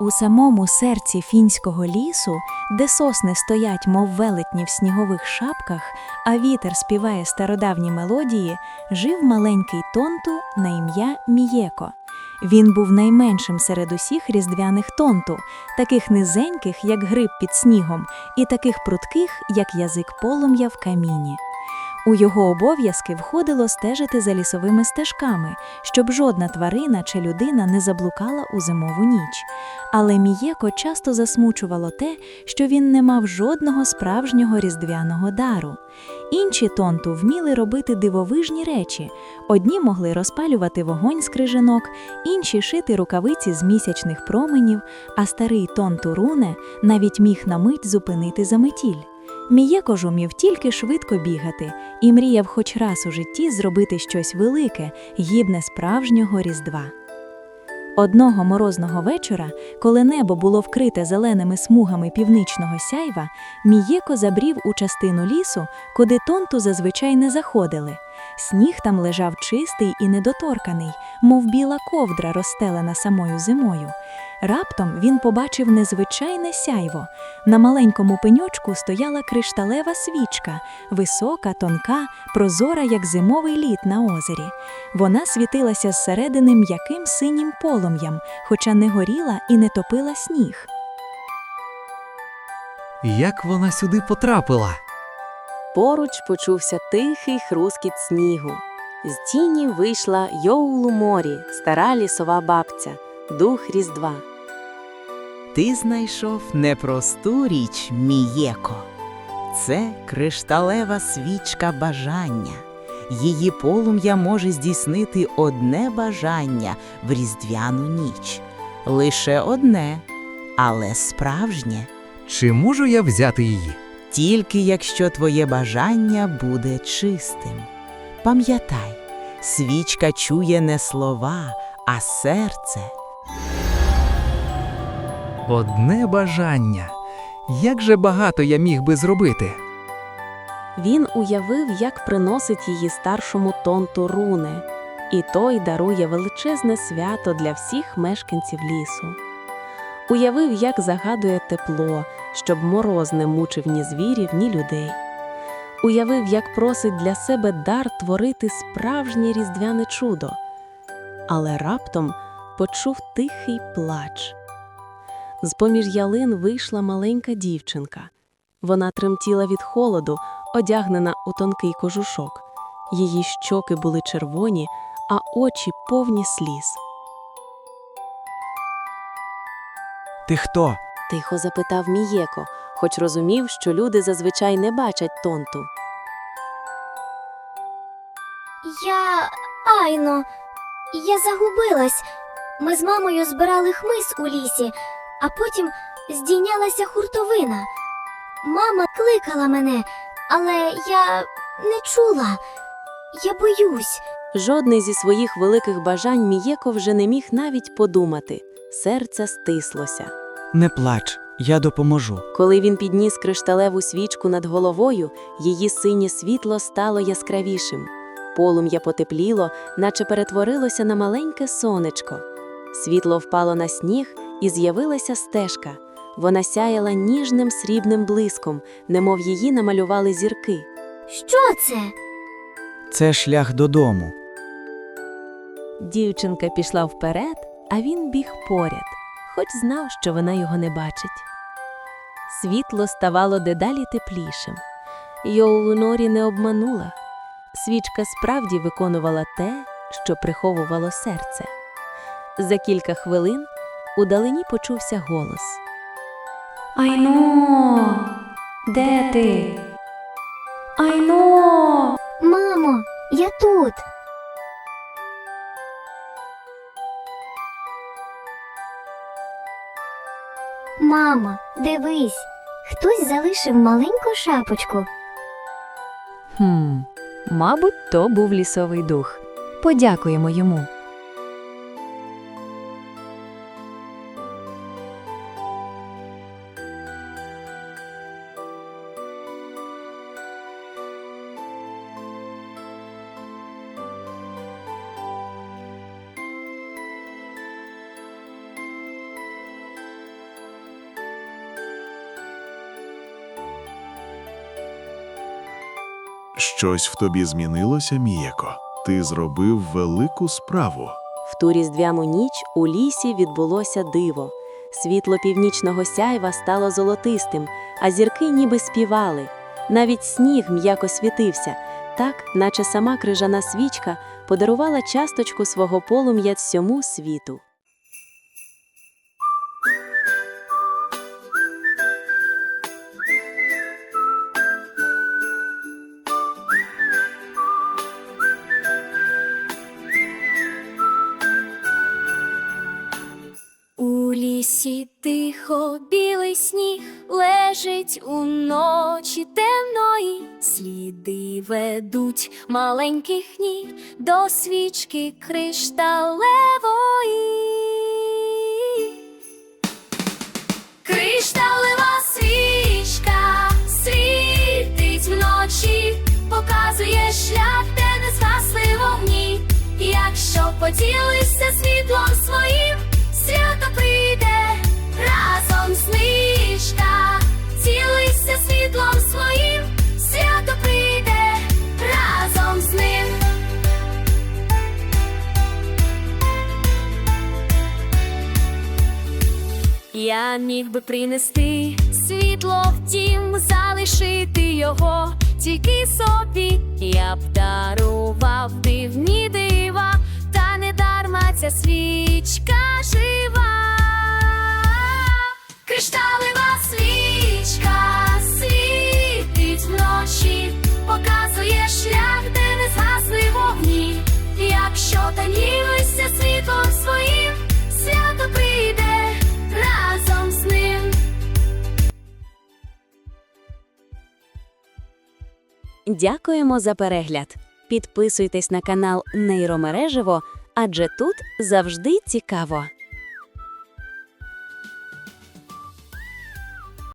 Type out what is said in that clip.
У самому серці фінського лісу, де сосни стоять, мов велетні в снігових шапках, а вітер співає стародавні мелодії, жив маленький тонту на ім'я Мієко. Він був найменшим серед усіх різдвяних тонту, таких низеньких, як гриб під снігом, і таких прутких, як язик полум'я в каміні. У його обов'язки входило стежити за лісовими стежками, щоб жодна тварина чи людина не заблукала у зимову ніч. Але Мієко часто засмучувало те, що він не мав жодного справжнього різдвяного дару. Інші тонту вміли робити дивовижні речі. Одні могли розпалювати вогонь з крижинок, інші шити рукавиці з місячних променів, а старий тонту Руне навіть міг на мить зупинити заметіль. Мієко ж умів тільки швидко бігати і мріяв хоч раз у житті зробити щось велике, гідне справжнього різдва. Одного морозного вечора, коли небо було вкрите зеленими смугами північного сяйва, Мієко забрів у частину лісу, куди тонту зазвичай не заходили. Сніг там лежав чистий і недоторканий, мов біла ковдра, розстелена самою зимою. Раптом він побачив незвичайне сяйво. На маленькому пеньочку стояла кришталева свічка, висока, тонка, прозора, як зимовий лід на озері. Вона світилася зсередини м'яким синім полум'ям, хоча не горіла і не топила сніг. Як вона сюди потрапила? Поруч почувся тихий хрускіт снігу. З тіні вийшла Йоулу Морі, стара лісова бабця, дух Різдва. Ти знайшов непросту річ, Мієко. Це кришталева свічка бажання. Її полум'я може здійснити одне бажання в різдвяну ніч. Лише одне, але справжнє. Чи можу я взяти її? Тільки якщо твоє бажання буде чистим. Пам'ятай, свічка чує не слова, а серце. Одне бажання. Як же багато я міг би зробити? Він уявив, як приносить її старшому тонту руне, і той дарує величезне свято для всіх мешканців лісу. Уявив, як загадує тепло, щоб мороз не мучив ні звірів, ні людей. Уявив, як просить для себе дар творити справжнє різдвяне чудо. Але раптом почув тихий плач. З-поміж ялин вийшла маленька дівчинка. Вона тремтіла від холоду, одягнена у тонкий кожушок. Її щоки були червоні, а очі повні сліз. Ти хто? Тихо запитав Мієко, хоч розумів, що люди зазвичай не бачать тонту. Я. Айно, я загубилась. Ми з мамою збирали хмиз у лісі, а потім здійнялася хуртовина. Мама кликала мене, але я не чула. Я боюсь. Жодний зі своїх великих бажань Мієко вже не міг навіть подумати. Серце стислося. Не плач, я допоможу. Коли він підніс кришталеву свічку над головою, її синє світло стало яскравішим. Полум'я потепліло, наче перетворилося на маленьке сонечко. Світло впало на сніг і з'явилася стежка. Вона сяяла ніжним срібним блиском, немов її намалювали зірки. Що це? Це шлях додому. Дівчинка пішла вперед, а він біг поряд, хоч знав, що вона його не бачить. Світло ставало дедалі теплішим. Йоулу Норі не обманула. Свічка справді виконувала те, що приховувало серце. За кілька хвилин удалині почувся голос. Айно, де ти? Айно. Мамо, я тут. Мамо, дивись, хтось залишив маленьку шапочку. Хм, мабуть, то був лісовий дух. Подякуємо йому. Щось в тобі змінилося, Міяко. Ти зробив велику справу. В ту різдвяну ніч у лісі відбулося диво. Світло північного сяйва стало золотистим, а зірки ніби співали. Навіть сніг м'яко світився, так, наче сама крижана свічка подарувала часточку свого полум'я всьому світу. Лісі тихо білий сніг лежить уночі темної, сліди ведуть маленьких ніг до свічки кришталевої. Кришталева свічка світить вночі, показує шлях, де не згасли вогні. Якщо поділишся світлом своїм, Міг би принести світло в дім, залишити його тільки собі. Я б дарував дивні дива, та не дарма ця свічка жива. Кришталева свічка світить вночі, показує шлях, де не згасли вогні. Якщо танілися світлом Дякуємо за перегляд. Підписуйтесь на канал Нейромереживо, адже тут завжди цікаво.